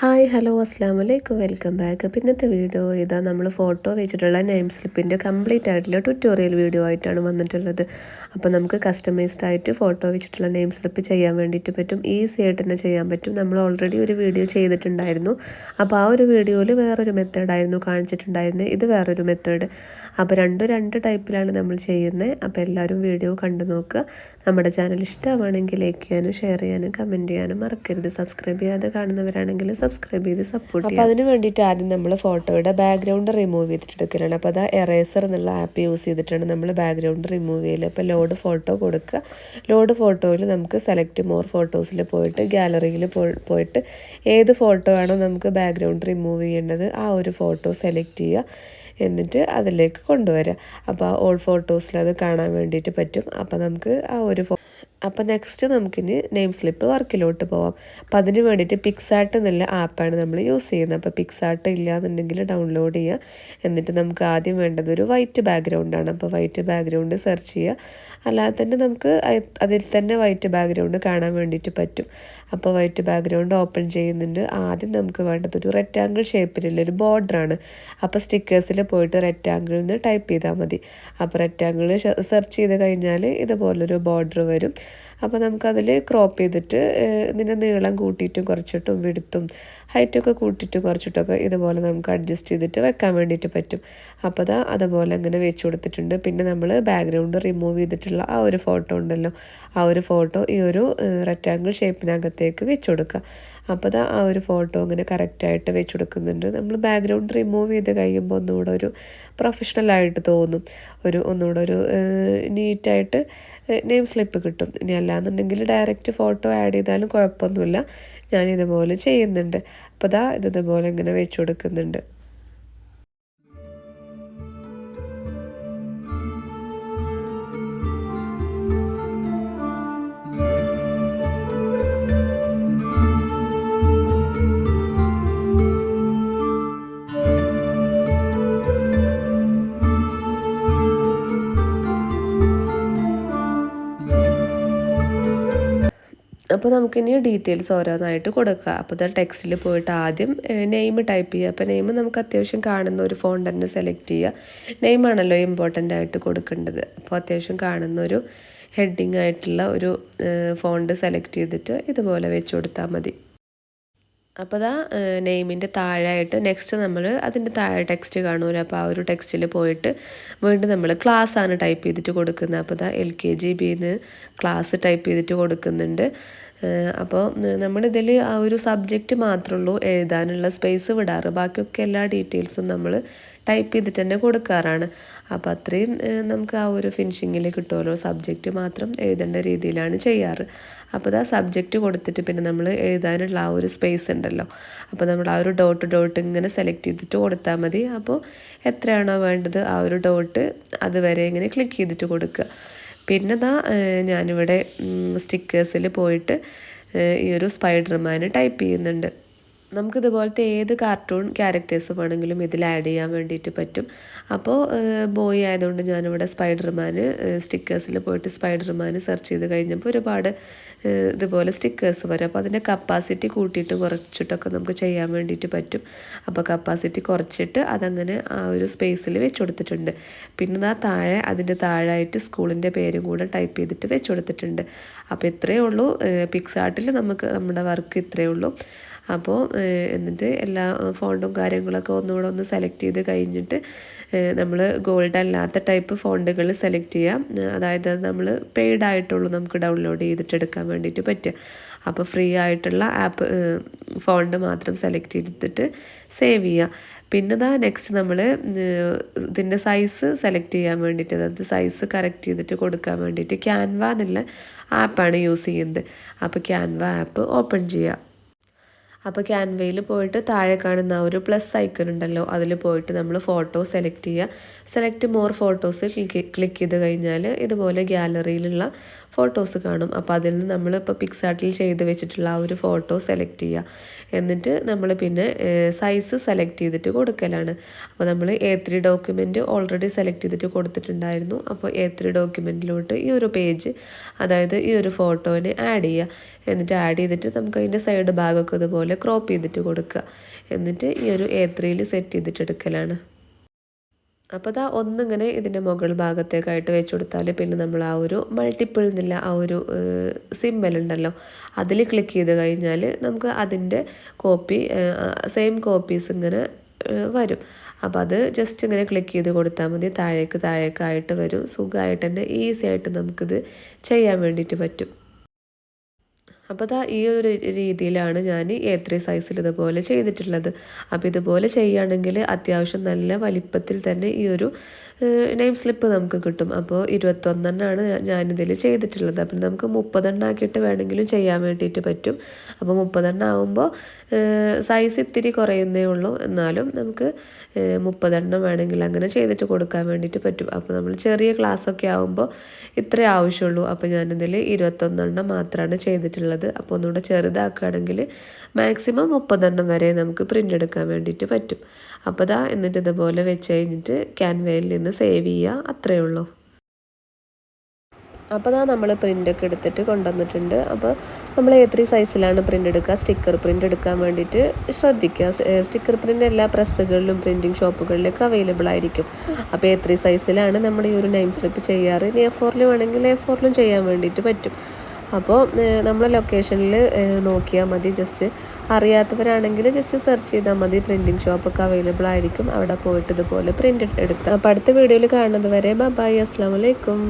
Hi hello അസ്സാം വലൈക്കും welcome back. അപ്പോൾ ഇന്നത്തെ വീഡിയോ ഇതാ നമ്മൾ ഫോട്ടോ വെച്ചിട്ടുള്ള നെയിം സ്ലിപ്പിന്റെ കംപ്ലീറ്റ് ആയിട്ടുള്ള ട്യൂട്ടോറിയൽ വീഡിയോ ആയിട്ടാണ് വന്നിട്ടുള്ളത്. അപ്പോൾ നമുക്ക് കസ്റ്റമൈസ്ഡ് ആയിട്ട് ഫോട്ടോ വെച്ചിട്ടുള്ള നെയിം സ്ലിപ്പ് ചെയ്യാൻ വേണ്ടിയിട്ട് പറ്റും. ഈസി ആയിട്ട് തന്നെ ചെയ്യാൻ പറ്റും. നമ്മൾ ഓൾറെഡി ഒരു വീഡിയോ ചെയ്തിട്ടുണ്ടായിരുന്നു. അപ്പോൾ ആ ഒരു വീഡിയോയിൽ വേറൊരു മെത്തേഡായിരുന്നു കാണിച്ചിട്ടുണ്ടായിരുന്നത് ഇത് വേറൊരു മെത്തേഡ് അപ്പോൾ രണ്ടും രണ്ട് ടൈപ്പിലാണ് നമ്മൾ ചെയ്യുന്നത് അപ്പോൾ എല്ലാവരും വീഡിയോ കണ്ടു നോക്കുക. നമ്മുടെ ചാനൽ ഇഷ്ടമാണെങ്കിൽ ലൈക്ക് ചെയ്യാനും ഷെയർ ചെയ്യാനും കമന്റ് ചെയ്യാനും മറക്കരുത്. സബ്സ്ക്രൈബ് ചെയ്യാതെ കാണുന്നവരാണെങ്കിൽ സബ്സ്ക്രൈബ് ചെയ്ത് സപ്പോർട്ട് അപ്പോൾ അതിന് വേണ്ടിയിട്ട് ആദ്യം നമ്മൾ ഫോട്ടോയുടെ ബാക്ക്ഗ്രൗണ്ട് റിമൂവ് ചെയ്തിട്ട് ചെയ്തിട്ടെടുക്കലാണ്. അപ്പോൾ അത് എറേസർ എന്നുള്ള ആപ്പ് യൂസ് ചെയ്തിട്ടാണ് നമ്മൾ ബാക്ക്ഗ്രൗണ്ട് റിമൂവ് ചെയ്യൽ അപ്പോൾ ലോഡ് ഫോട്ടോ കൊടുക്കുക. ലോഡ് ഫോട്ടോയിൽ നമുക്ക് സെലക്ട് മോർ ഫോട്ടോസിൽ പോയിട്ട് ഗാലറിയിൽ പോയിട്ട് ഏത് ഫോട്ടോ ആണോ നമുക്ക് ബാക്ക്ഗ്രൗണ്ട് റിമൂവ് ചെയ്യേണ്ടത് ആ ഒരു ഫോട്ടോ സെലക്ട് ചെയ്യുക. എന്നിട്ട് അതിലേക്ക് കൊണ്ടുവരിക. അപ്പോൾ ആ ഓൾ ഫോട്ടോസിൽ അത് കാണാൻ വേണ്ടിയിട്ട് പറ്റും. അപ്പോൾ നമുക്ക് ആ ഒരു അപ്പോൾ നെക്സ്റ്റ് നമുക്കിനി നെയിം സ്ലിപ്പ് വർക്കിലോട്ട് പോവാം. അപ്പോൾ അതിന് വേണ്ടിയിട്ട് പിക്സാർട്ട് എന്നുള്ള ആപ്പാണ് നമ്മൾ യൂസ് ചെയ്യുന്നത്. അപ്പോൾ പിക്സാർട്ട് ഇല്ലയെന്നുണ്ടെങ്കിൽ ഡൗൺലോഡ് ചെയ്യുക. എന്നിട്ട് നമുക്ക് ആദ്യം വേണ്ടത് ഒരു വൈറ്റ് ബാക്ക്ഗ്രൗണ്ടാണ് അപ്പോൾ വൈറ്റ് ബാക്ക്ഗ്രൗണ്ട് സെർച്ച് ചെയ്യുക. അല്ലാതെ തന്നെ നമുക്ക് അതിൽ തന്നെ വൈറ്റ് ബാക്ക്ഗ്രൗണ്ട് കാണാൻ വേണ്ടിയിട്ട് പറ്റും. അപ്പോൾ വൈറ്റ് ബാക്ക്ഗ്രൗണ്ട് ഓപ്പൺ ചെയ്യുന്നുണ്ട്. ആദ്യം നമുക്ക് വേണ്ടത് ഒരു റെക്റ്റാങ്കിൾ ഷേപ്പിലുള്ള ഒരു ബോർഡറാണ് അപ്പോൾ സ്റ്റിക്കേഴ്സിൽ പോയിട്ട് റെക്റ്റാങ്കിൾ നിന്ന് ടൈപ്പ് ചെയ്താൽ മതി. അപ്പോൾ റെക്റ്റാങ്കിൾ സെർച്ച് ചെയ്ത് കഴിഞ്ഞാൽ ഇതുപോലൊരു ബോർഡർ വരും. അപ്പോൾ നമുക്കതിൽ ക്രോപ്പ് ചെയ്തിട്ട് ഇതിന്റെ നീളം കൂട്ടിയിട്ടും കുറച്ചിട്ടും വിടുത്തും ഹൈറ്റൊക്കെ കൂട്ടിയിട്ടും കുറച്ചിട്ടൊക്കെ ഇതുപോലെ നമുക്ക് അഡ്ജസ്റ്റ് ചെയ്തിട്ട് വെക്കാൻ വേണ്ടിയിട്ട് പറ്റും. അപ്പോൾ അതാ അതുപോലെ അങ്ങനെ വെച്ച് കൊടുത്തിട്ടുണ്ട്. പിന്നെ നമ്മൾ ബാക്ക്ഗ്രൗണ്ട് റിമൂവ് ചെയ്തിട്ടുള്ള ആ ഒരു ഫോട്ടോ ഉണ്ടല്ലോ. ആ ഒരു ഫോട്ടോ ഈ ഒരു റെക്റ്റാങ്കിൾ ഷേപ്പിനകത്തേക്ക് വെച്ച് കൊടുക്കുക. അപ്പോൾ അത് ആ ഒരു ഫോട്ടോ അങ്ങനെ കറക്റ്റായിട്ട് വെച്ച് കൊടുക്കുന്നുണ്ട് നമ്മൾ ബാക്ക്ഗ്രൗണ്ട് റിമൂവ് ചെയ്ത് കഴിയുമ്പോൾ ഒന്നുകൂടെ ഒരു പ്രൊഫഷണൽ ആയിട്ട് തോന്നും. ഒരു ഒന്നുകൂടെ ഒരു നീറ്റായിട്ട് നെയിം സ്ലിപ്പ് കിട്ടും. ഇനി അല്ലാന്നുണ്ടെങ്കിൽ ഡയറക്റ്റ് ഫോട്ടോ ആഡ് ചെയ്താലും കുഴപ്പമൊന്നുമില്ല. ഞാൻ ഇതുപോലെ ചെയ്യുന്നുണ്ട്. അപ്പോൾ ദാ ഇതുപോലെ ഇങ്ങനെ വെച്ച് കൊടുക്കുന്നുണ്ട് അപ്പോൾ നമുക്കിനി ഡീറ്റെയിൽസ് ഓരോന്നായിട്ട് കൊടുക്കുക അപ്പോൾ ഇത് ടെക്സ്റ്റിൽ പോയിട്ട് ആദ്യം നെയിം ടൈപ്പ് ചെയ്യുക. അപ്പോൾ നെയിം നമുക്ക് അത്യാവശ്യം കാണുന്ന ഒരു ഫോൺ തന്നെ സെലക്ട് ചെയ്യുക. നെയിമാണല്ലോ ഇമ്പോർട്ടന്റ് ആയിട്ട് കൊടുക്കേണ്ടത്. അപ്പോൾ അത്യാവശ്യം കാണുന്ന ഒരു ഹെഡിങ് ആയിട്ടുള്ള ഒരു ഫോണ്ട് സെലക്ട് ചെയ്തിട്ട് ഇതുപോലെ വെച്ച് കൊടുത്താൽ മതി. അപ്പോൾ അതാ നെയിമിന്റെ താഴെയായിട്ട് നെക്സ്റ്റ് നമ്മൾ അതിന്റെ താഴെ ടെക്സ്റ്റ് കാണുമല്ലോ അപ്പോൾ ആ ഒരു ടെക്സ്റ്റിൽ പോയിട്ട് വീണ്ടും നമ്മൾ ക്ലാസ് ആണ് ടൈപ്പ് ചെയ്തിട്ട് കൊടുക്കുന്നത് അപ്പോൾ അതാ എൽ കെ ജി ബിന്ന് ക്ലാസ് ടൈപ്പ് ചെയ്തിട്ട് കൊടുക്കുന്നുണ്ട്. അപ്പോൾ നമ്മളിതിൽ ആ ഒരു സബ്ജക്റ്റ് മാത്രമേ ഉള്ളൂ എഴുതാനുള്ള സ്പേസ് വിടാറ്. ബാക്കിയൊക്കെ എല്ലാ ഡീറ്റെയിൽസും നമ്മൾ ടൈപ്പ് ചെയ്തിട്ട് തന്നെ കൊടുക്കാറാണ്. അപ്പോൾ അത്രയും നമുക്ക് ആ ഒരു ഫിനിഷിങ്ങിൽ കിട്ടുമല്ലോ സബ്ജക്റ്റ് മാത്രം എഴുതേണ്ട രീതിയിലാണ് ചെയ്യാറ്. അപ്പോൾ അത് ആ സബ്ജക്റ്റ് കൊടുത്തിട്ട് പിന്നെ നമ്മൾ എഴുതാനുള്ള ആ ഒരു സ്പേസ് ഉണ്ടല്ലോ. അപ്പോൾ നമ്മൾ ആ ഒരു ഡോട്ട് ഡോട്ട് ഇങ്ങനെ സെലക്ട് ചെയ്തിട്ട് കൊടുത്താൽ മതി. അപ്പോൾ എത്രയാണോ വേണ്ടത് ആ ഒരു ഡോട്ട് അതുവരെ ഇങ്ങനെ ക്ലിക്ക് ചെയ്തിട്ട് കൊടുക്കുക. പിന്നെ ദാ ഞാനിവിടെ സ്റ്റിക്കേഴ്സിൽ പോയിട്ട് ഈ ഒരു സ്പൈഡർമാൻ ടൈപ്പ് ചെയ്യുന്നുണ്ട്. നമുക്കിതുപോലത്തെ ഏത് കാർട്ടൂൺ ക്യാരക്ടേഴ്സ് വേണമെങ്കിലും ഇതിൽ ആഡ് ചെയ്യാൻ വേണ്ടിയിട്ട് പറ്റും. അപ്പോൾ ബോയ് ആയതുകൊണ്ട് ഞാനിവിടെ സ്പൈഡർമാൻ സ്റ്റിക്കേഴ്സിൽ പോയിട്ട് സ്പൈഡർമാൻ സെർച്ച് ചെയ്ത് കഴിഞ്ഞപ്പോൾ ഒരുപാട് ഇതുപോലെ സ്റ്റിക്കേഴ്സ് വരും. അപ്പോൾ അതിന്റെ കപ്പാസിറ്റി കൂട്ടിയിട്ട് കുറച്ചിട്ടൊക്കെ നമുക്ക് ചെയ്യാൻ വേണ്ടിയിട്ട് പറ്റും. അപ്പോൾ കപ്പാസിറ്റി കുറച്ചിട്ട് അതങ്ങനെ ആ ഒരു സ്പേസിൽ വെച്ച് കൊടുത്തിട്ടുണ്ട്. പിന്നെ ആ താഴെ അതിന്റെ താഴായിട്ട് സ്കൂളിന്റെ പേരും കൂടെ ടൈപ്പ് ചെയ്തിട്ട് വെച്ച് കൊടുത്തിട്ടുണ്ട്. അപ്പോൾ ഇത്രയേ ഉള്ളൂ. പിക്സാർട്ടിൽ നമുക്ക് നമ്മുടെ വർക്ക് ഇത്രയേ ഉള്ളൂ. അപ്പോൾ എന്നിട്ട് എല്ലാ ഫോണ്ടും കാര്യങ്ങളൊക്കെ ഒന്നുകൂടെ ഒന്ന് സെലക്ട് ചെയ്ത് കഴിഞ്ഞിട്ട് നമ്മൾ ഗോൾഡ് അല്ലാത്ത ടൈപ്പ് ഫോണ്ടുകൾ സെലക്ട് ചെയ്യാം. അതായത് നമ്മൾ പെയ്ഡ് ആയിട്ടുള്ളൂ നമുക്ക് ഡൗൺലോഡ് ചെയ്തിട്ട് എടുക്കാൻ വേണ്ടിയിട്ട് പറ്റുക. അപ്പോൾ ഫ്രീ ആയിട്ടുള്ള ആപ്പ് ഫോണ്ട് മാത്രം സെലക്ട് ചെയ്തിട്ട് സേവ് ചെയ്യുക. പിന്നെ ഇതാ നെക്സ്റ്റ് നമ്മൾ ഇതിന്റെ സൈസ് സെലക്ട് ചെയ്യാൻ വേണ്ടിയിട്ട് അതായത് സൈസ് കറക്റ്റ് ചെയ്തിട്ട് കൊടുക്കാൻ വേണ്ടിയിട്ട് ക്യാൻവ എന്നുള്ള ആപ്പാണ് യൂസ് ചെയ്യുന്നത്. അപ്പോൾ ക്യാൻവ ആപ്പ് ഓപ്പൺ ചെയ്യുക. അപ്പോൾ ക്യാൻവയിൽ പോയിട്ട് താഴെ കാണുന്ന ഒരു പ്ലസ് ഐക്കൺ ഉണ്ടല്ലോ അതിൽ പോയിട്ട് നമ്മൾ ഫോട്ടോ സെലക്ട് ചെയ്യുക. Select more photos click click ചെയ്ത് കഴിഞ്ഞാൽ ഇതുപോലെ ഗ്യാലറിയിലുള്ള ഫോട്ടോസ് കാണും. അപ്പോൾ അതിൽ നിന്ന് നമ്മൾ ഇപ്പോൾ പിക്സാർട്ടിൽ ചെയ്ത് വെച്ചിട്ടുള്ള ആ ഒരു ഫോട്ടോ സെലക്ട് ചെയ്യുക. എന്നിട്ട് നമ്മൾ പിന്നെ സൈസ് സെലക്ട് ചെയ്തിട്ട് കൊടുക്കലാണ്. അപ്പോൾ നമ്മൾ A three document already select ചെയ്തിട്ട് കൊടുത്തിട്ടുണ്ടായിരുന്നു. അപ്പോൾ എ ത്രീ ഡോക്യുമെന്റിലോട്ട് ഈ ഒരു പേജ് അതായത് ഈ ഒരു ഫോട്ടോനെ ആഡ് ചെയ്യുക. എന്നിട്ട് ആഡ് ചെയ്തിട്ട് നമുക്ക് അതിന്റെ സൈഡ് ഭാഗമൊക്കെ ഇതുപോലെ ക്രോപ്പ് ചെയ്തിട്ട് കൊടുക്കുക. എന്നിട്ട് ഈ ഒരു എ ത്രീയിൽ സെറ്റ് ചെയ്തിട്ട് എടുക്കലാണ്. അപ്പോൾ അതാ ഒന്നിങ്ങനെ ഇതിന്റെ മുകൾ ഭാഗത്തേക്കായിട്ട് വെച്ച് കൊടുത്താൽ പിന്നെ നമ്മൾ ആ ഒരു മൾട്ടിപ്പിൾ എന്നുള്ള ആ ഒരു സിമ്പൽ ഉണ്ടല്ലോ അതിൽ ക്ലിക്ക് ചെയ്ത് കഴിഞ്ഞാൽ നമുക്ക് അതിന്റെ കോപ്പി സെയിം കോപ്പീസ് ഇങ്ങനെ വരും. അപ്പോൾ അത് ജസ്റ്റ് ഇങ്ങനെ ക്ലിക്ക് ചെയ്ത് കൊടുത്താൽ മതി. താഴേക്ക് താഴേക്കായിട്ട് വരും. സുഖമായിട്ട് തന്നെ ഈസി ആയിട്ട് നമുക്കിത് ചെയ്യാൻ വേണ്ടിയിട്ട് പറ്റും. അപ്പോൾ അതാ ഈ ഒരു രീതിയിലാണ് ഞാൻ എ ത്രീ സൈസിൽ ഇതുപോലെ ചെയ്തിട്ടുള്ളത്. അപ്പോൾ ഇതുപോലെ ചെയ്യുകയാണെങ്കിൽ അത്യാവശ്യം നല്ല വലിപ്പത്തിൽ തന്നെ ഈ ഒരു നെയിം സ്ലിപ്പ് നമുക്ക് കിട്ടും. അപ്പോൾ ഇരുപത്തൊന്നെണ്ണാണ് ഞാനിതിൽ ചെയ്തിട്ടുള്ളത്. അപ്പം നമുക്ക് മുപ്പതെണ്ണം ആക്കിയിട്ട് വേണമെങ്കിലും ചെയ്യാൻ വേണ്ടിയിട്ട് പറ്റും. അപ്പോൾ മുപ്പതെണ്ണം ആകുമ്പോൾ സൈസ് ഇത്തിരി കുറയുന്നേ ഉള്ളൂ. എന്നാലും നമുക്ക് മുപ്പതെണ്ണം വേണമെങ്കിൽ അങ്ങനെ ചെയ്തിട്ട് കൊടുക്കാൻ വേണ്ടിയിട്ട് പറ്റും. അപ്പോൾ നമ്മൾ ചെറിയ ക്ലാസ്സൊക്കെ ആകുമ്പോൾ ഇത്രേ ആവശ്യമുള്ളൂ. അപ്പോൾ ഞാനിതിൽ ഇരുപത്തൊന്നെണ്ണം മാത്രമാണ് ചെയ്തിട്ടുള്ളത്. അപ്പോൾ ഒന്നുകൂടെ ചെറുതാക്കുകയാണെങ്കിൽ മാക്സിമം മുപ്പതെണ്ണം വരെ നമുക്ക് പ്രിന്റ് എടുക്കാൻ വേണ്ടിയിട്ട് പറ്റും. അപ്പോൾ ദാ എന്നിട്ട് ഇതുപോലെ വെച്ച് കഴിഞ്ഞിട്ട് ക്യാൻവയിൽ നിന്ന് സേവ് ചെയ്യുക. അത്രയേ ഉള്ളൂ. അപ്പോൾ ദാ നമ്മൾ പ്രിന്റൊക്കെ എടുത്തിട്ട് കൊണ്ടുവന്നിട്ടുണ്ട്. അപ്പോൾ നമ്മൾ എ ത്രീ സൈസിലാണ് പ്രിന്റ് എടുക്കുക? സ്റ്റിക്കർ പ്രിന്റ് എടുക്കാൻ വേണ്ടിയിട്ട് ശ്രദ്ധിക്കുക. സ്റ്റിക്കർ പ്രിന്റ് എല്ലാ പ്രസ്സുകളിലും പ്രിന്റിങ് ഷോപ്പുകളിലൊക്കെ അവൈലബിൾ ആയിരിക്കും. അപ്പോൾ എ ത്രീ സൈസിലാണ് നമ്മൾ ഈ ഒരു നെയിം സ്ലിപ്പ് ചെയ്യാറ്? ഇനി എ ഫോറിൽ വേണമെങ്കിൽ എ ഫോറിലും ചെയ്യാൻ വേണ്ടിയിട്ട് പറ്റും. അപ്പോൾ നമ്മളെ ലൊക്കേഷനിൽ നോക്കിയാൽ മതി. ജസ്റ്റ് അറിയാത്തവരാണെങ്കിൽ ജസ്റ്റ് സെർച്ച് ചെയ്താൽ മതി. പ്രിന്റിങ് ഷോപ്പൊക്കെ അവൈലബിൾ ആയിരിക്കും. അവിടെ പോയിട്ട് ഇതുപോലെ പ്രിന്റ് എടുത്ത്. അപ്പോൾ അടുത്ത വീഡിയോയിൽ കാണുന്നത് വരെ ബൈ അസ്സാം വലൈക്കും